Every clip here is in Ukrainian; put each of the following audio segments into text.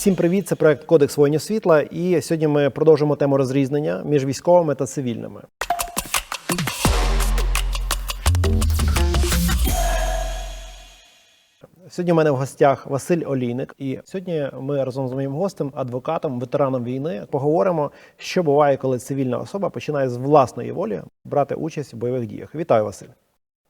Всім привіт! Це проект Кодекс воїнів світла. І сьогодні ми продовжимо тему розрізнення між військовими та цивільними. Сьогодні у мене в гостях Василь Олійник, і сьогодні ми разом з моїм гостем, адвокатом, ветераном війни, поговоримо, що буває, коли цивільна особа починає з власної волі брати участь в бойових діях. Вітаю, Василь!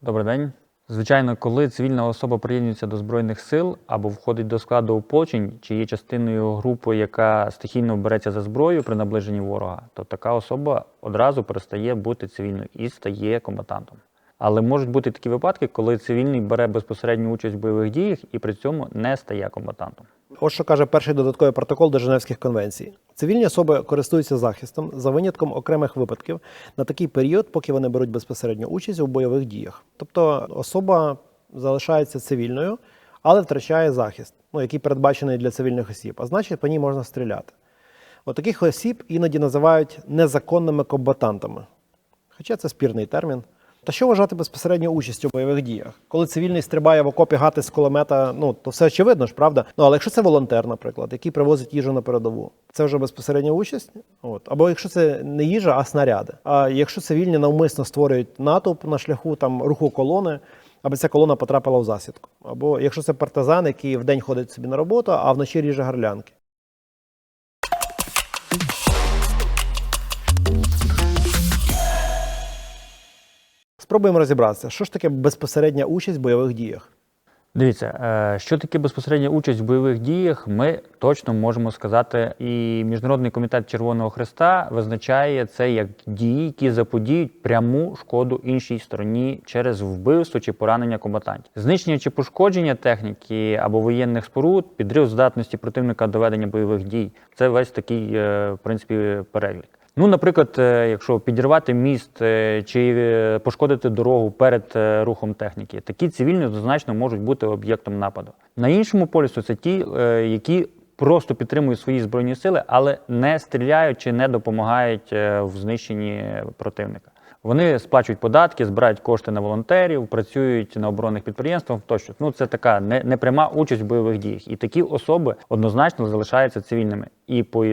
Добрий день. Звичайно, коли цивільна особа приєднується до збройних сил або входить до складу ополчень, чи є частиною групи, яка стихійно береться за зброю при наближенні ворога, то така особа одразу перестає бути цивільною і стає комбатантом. Але можуть бути такі випадки, коли цивільний бере безпосередню участь в бойових діях і при цьому не стає комбатантом. Ось що каже перший додатковий протокол до Женевських конвенцій. Цивільні особи користуються захистом за винятком окремих випадків на такий період, поки вони беруть безпосередню участь у бойових діях. Тобто особа залишається цивільною, але втрачає захист, ну, який передбачений для цивільних осіб, а значить, по ній можна стріляти. От таких осіб іноді називають незаконними комбатантами. Хоча це спірний термін. Та що вважати безпосередньо участю в бойових діях? Коли цивільний стрибає в окопі гати з кулемета, ну то все очевидно ж, правда? Ну але якщо це волонтер, наприклад, який привозить їжу на передову, це вже безпосередня участь. От або якщо це не їжа, а снаряди. А якщо цивільні навмисно створюють натовп на шляху там руху колони, аби ця колона потрапила в засідку. Або якщо це партизан, який вдень ходить собі на роботу, а вночі ріже гарлянки. Спробуємо розібратися, що ж таке безпосередня участь в бойових діях. Дивіться, е, що таке безпосередня участь в бойових діях, ми точно можемо сказати. І Міжнародний комітет Червоного Христа визначає це як дії, які заподіють пряму шкоду іншій стороні через вбивство чи поранення комбатантів. Знищення чи пошкодження техніки або воєнних споруд, підрив здатності противника до ведення бойових дій. Це весь такий, е, в принципі, перелік. Ну, наприклад, е, якщо підірвати міст е, чи е, пошкодити дорогу перед рухом техніки, такі цивільні однозначно можуть бути об'єктом нападу. На іншому полюсу це ті, які просто підтримують свої збройні сили, але не стріляють чи не допомагають в знищенні противника. Вони сплачують податки, збирають кошти на волонтерів, працюють на оборонних підприємствах. Тощо ну це така не, непряма участь в бойових діях. І такі особи однозначно залишаються цивільними. І по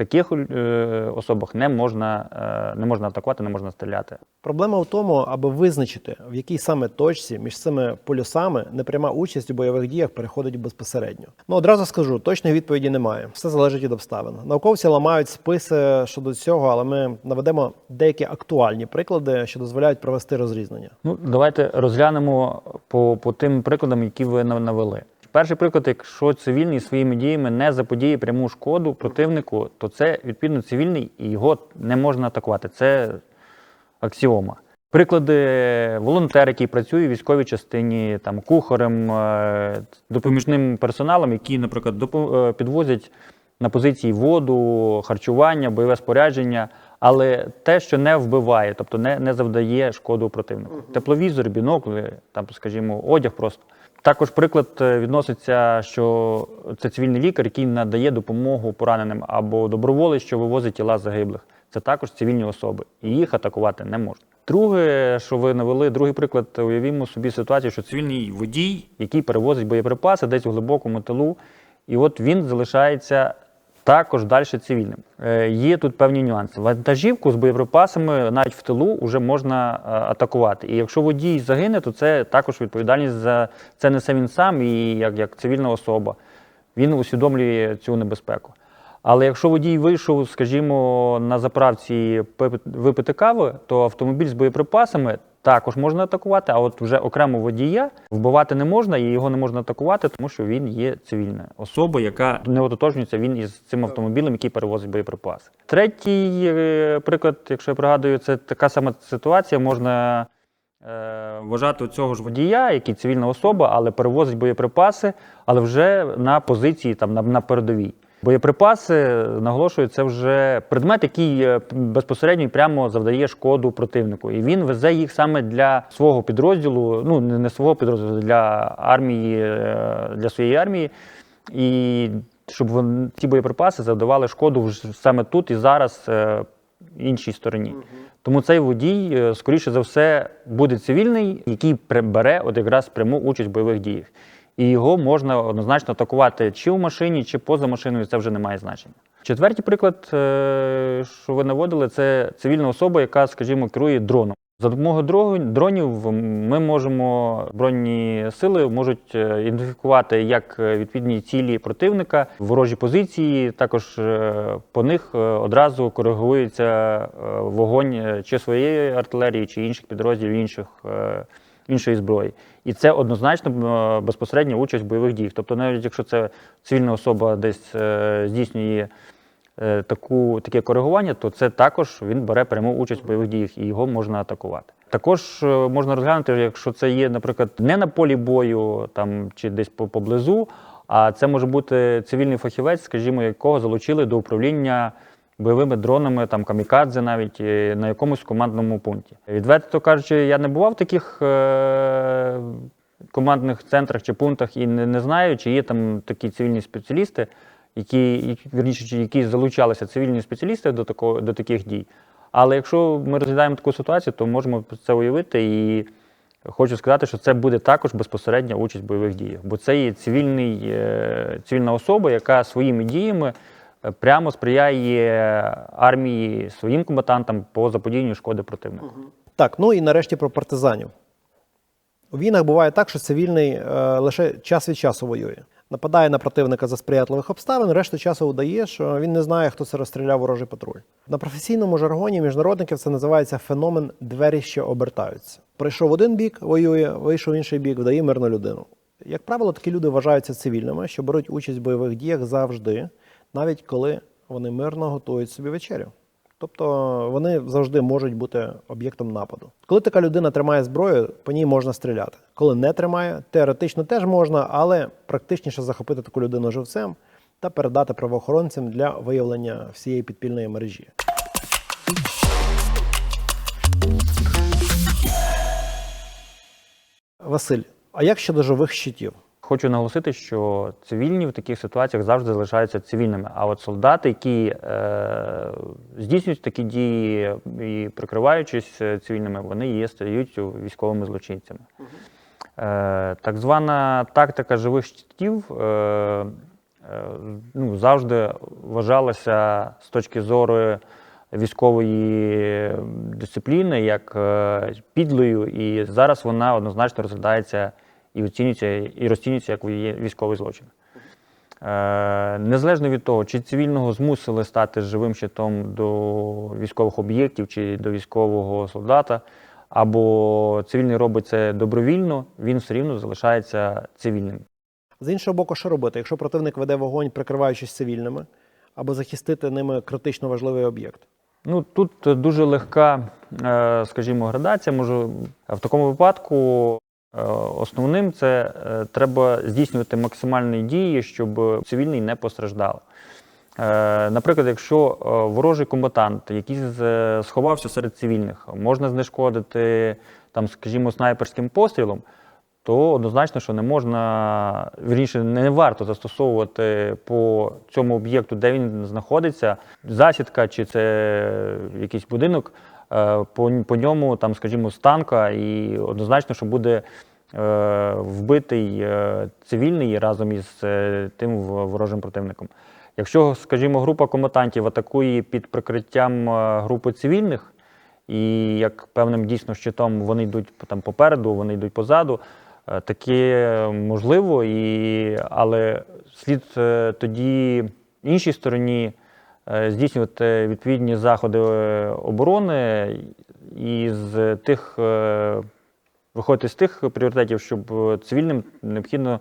таких е, особах не можна, е, не можна атакувати, не можна стріляти. Проблема в тому, аби визначити, в якій саме точці між цими полюсами непряма участь у бойових діях переходить безпосередньо. Ну одразу скажу, точної відповіді немає. Все залежить від обставин. Науковці ламають списи щодо цього, але ми наведемо деякі актуальні приклади, що дозволяють провести розрізнення. Ну давайте розглянемо по, по тим прикладам, які ви нав- навели. Перший приклад, якщо цивільний своїми діями не заподіє пряму шкоду противнику, то це відповідно цивільний і його не можна атакувати. Це аксіома. Приклади волонтер, який працює в військовій частині, там кухарем, е, допоміжним персоналом, які, наприклад, е, підвозять на позиції воду, харчування, бойове спорядження, але те, що не вбиває, тобто не, не завдає шкоду противнику. Тепловізор, бінокли, там, скажімо, одяг просто. Також приклад е, відноситься, що це цивільний лікар, який надає допомогу пораненим або доброволець, що вивозить тіла загиблих. Це також цивільні особи, і їх атакувати не можна. Друге, що ви навели, другий приклад, уявімо собі ситуацію, що цивільний водій, який перевозить боєприпаси десь у глибокому тилу, і от він залишається також далі цивільним. Е, є тут певні нюанси. Вантажівку з боєприпасами навіть в тилу вже можна е, атакувати. І якщо водій загине, то це також відповідальність за це несе він сам і як, як цивільна особа. Він усвідомлює цю небезпеку. Але якщо водій вийшов, скажімо, на заправці випити кави, то автомобіль з боєприпасами також можна атакувати, а от вже окремо водія вбивати не можна і його не можна атакувати, тому що він є цивільна особа, яка не ототожнюється він із цим автомобілем, який перевозить боєприпаси. Третій е, приклад, якщо я пригадую, це така сама ситуація. Можна е, вважати цього ж водія, який цивільна особа, але перевозить боєприпаси, але вже на позиції там на, на передовій. Боєприпаси, наголошую, це вже предмет, який е, безпосередньо і прямо завдає шкоду противнику. І він везе їх саме для свого підрозділу, ну не свого підрозділу, для армії, е, для своєї армії. І щоб вон- ці боєприпаси завдавали шкоду вже саме тут і зараз е, іншій стороні. Тому цей водій, скоріше за все, буде цивільний, який при- бере от якраз пряму участь в бойових діях. І його можна однозначно атакувати чи в машині, чи поза машиною, це вже не має значення. Четвертий приклад, е, що ви наводили, це цивільна особа, яка, скажімо, керує дроном. За допомогою дро- дронів ми можемо збройні сили можуть е, ідентифікувати як відповідні цілі противника, ворожі позиції. Також е, по них одразу коригується вогонь чи своєї артилерії, чи інших підрозділів інших. Іншої зброї, і це однозначно е, безпосередня участь в бойових діях. Тобто, навіть якщо це цивільна особа десь е, здійснює е, таку, таке коригування, то це також він бере пряму участь в бойових діях і його можна атакувати. Також можна розглянути, якщо це є, наприклад, не на полі бою там чи десь поблизу, а це може бути цивільний фахівець, скажімо, якого залучили до управління бойовими дронами, там камікадзе навіть на якомусь командному пункті. Відверто кажучи, я не бував в таких е- командних центрах чи пунктах і не, не знаю, чи є там такі цивільні спеціалісти, які, вірніше, які залучалися цивільні спеціалісти до такого до таких дій. Але якщо ми розглядаємо таку ситуацію, то можемо це уявити і. Хочу сказати, що це буде також безпосередня участь в бойових діях, бо це є цивільний, е, цивільна особа, яка своїми діями прямо сприяє армії своїм комбатантам по заподіянню шкоди противнику. Так, ну і нарешті про партизанів. У війнах буває так, що цивільний е, лише час від часу воює. Нападає на противника за сприятливих обставин, решту часу удає, що він не знає, хто це розстріляв ворожий патруль. На професійному жаргоні міжнародників це називається феномен двері, що обертаються. Прийшов один бік, воює, вийшов інший бік, вдає мирну людину. Як правило, такі люди вважаються цивільними, що беруть участь в бойових діях завжди, навіть коли вони мирно готують собі вечерю. Тобто вони завжди можуть бути об'єктом нападу. Коли така людина тримає зброю, по ній можна стріляти. Коли не тримає, теоретично теж можна, але практичніше захопити таку людину живцем та передати правоохоронцям для виявлення всієї підпільної мережі. Василь, а як щодо живих щитів? Хочу наголосити, що цивільні в таких ситуаціях завжди залишаються цивільними. А от солдати, які е, здійснюють такі дії і прикриваючись е, цивільними, вони є стають військовими злочинцями. Е, так звана тактика живих щитів е, е, ну, завжди вважалася з точки зору військової дисципліни як е, підлою, і зараз вона однозначно розглядається і оцінюється, і розцінюється як вій- військовий злочин. Е, Незалежно від того, чи цивільного змусили стати живим щитом до військових об'єктів чи до військового солдата, або цивільний робить це добровільно, він все рівно залишається цивільним. З іншого боку, що робити, якщо противник веде вогонь, прикриваючись цивільними, або захистити ними критично важливий об'єкт? Ну тут дуже легка, е, скажімо, градація. Може, в такому випадку основним це е, треба здійснювати максимальні дії, щоб цивільний не постраждав. Е, Наприклад, якщо е, ворожий комбатант, який сховався серед цивільних, можна знешкодити там, скажімо, снайперським пострілом, то однозначно, що не можна, вірніше, не варто застосовувати по цьому об'єкту, де він знаходиться, засідка чи це якийсь будинок, е, по, по ньому, там, скажімо, з танка, і однозначно, що буде е, вбитий е, цивільний разом із е, тим ворожим противником. Якщо, скажімо, група комбатантів атакує під прикриттям е, групи цивільних, і як певним дійсно щитом вони йдуть там попереду, вони йдуть позаду. Е, Таке можливо, і, але слід е, тоді іншій стороні е, здійснювати відповідні заходи е, оборони і з тих, е, виходити з тих пріоритетів, щоб е, цивільним необхідно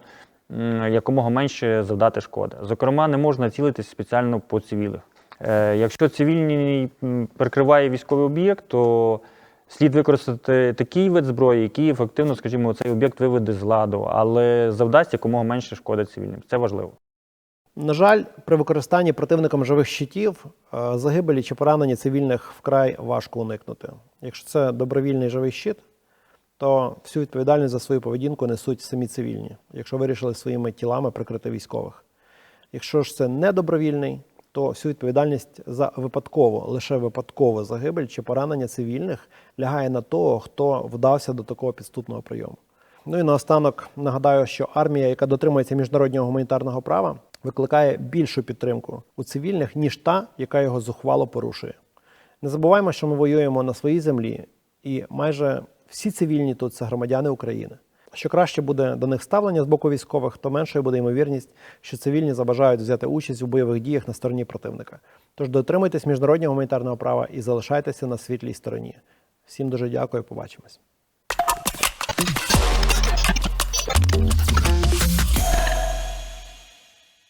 якомога менше завдати шкоди. Зокрема, не можна цілитись спеціально по цивілих. Е, Якщо цивільний прикриває військовий об'єкт, то слід використати такий вид зброї, який ефективно, скажімо, цей об'єкт виведе з ладу, але завдасть якомога менше шкоди цивільним. Це важливо. На жаль, при використанні противником живих щитів е, загибелі чи поранення цивільних вкрай важко уникнути. Якщо це добровільний живий щит, то всю відповідальність за свою поведінку несуть самі цивільні, якщо вирішили своїми тілами прикрити військових. Якщо ж це не добровільний, то всю відповідальність за випадково, лише випадкову загибель чи поранення цивільних лягає на того, хто вдався до такого підступного прийому. Ну і наостанок нагадаю, що армія, яка дотримується міжнародного гуманітарного права, викликає більшу підтримку у цивільних, ніж та, яка його зухвало порушує. Не забуваємо, що ми воюємо на своїй землі, і майже всі цивільні тут це громадяни України. Що краще буде до них ставлення з боку військових, то меншою буде ймовірність, що цивільні забажають взяти участь у бойових діях на стороні противника. Тож дотримуйтесь міжнародного гуманітарного права і залишайтеся на світлій стороні. Всім дуже дякую, побачимось.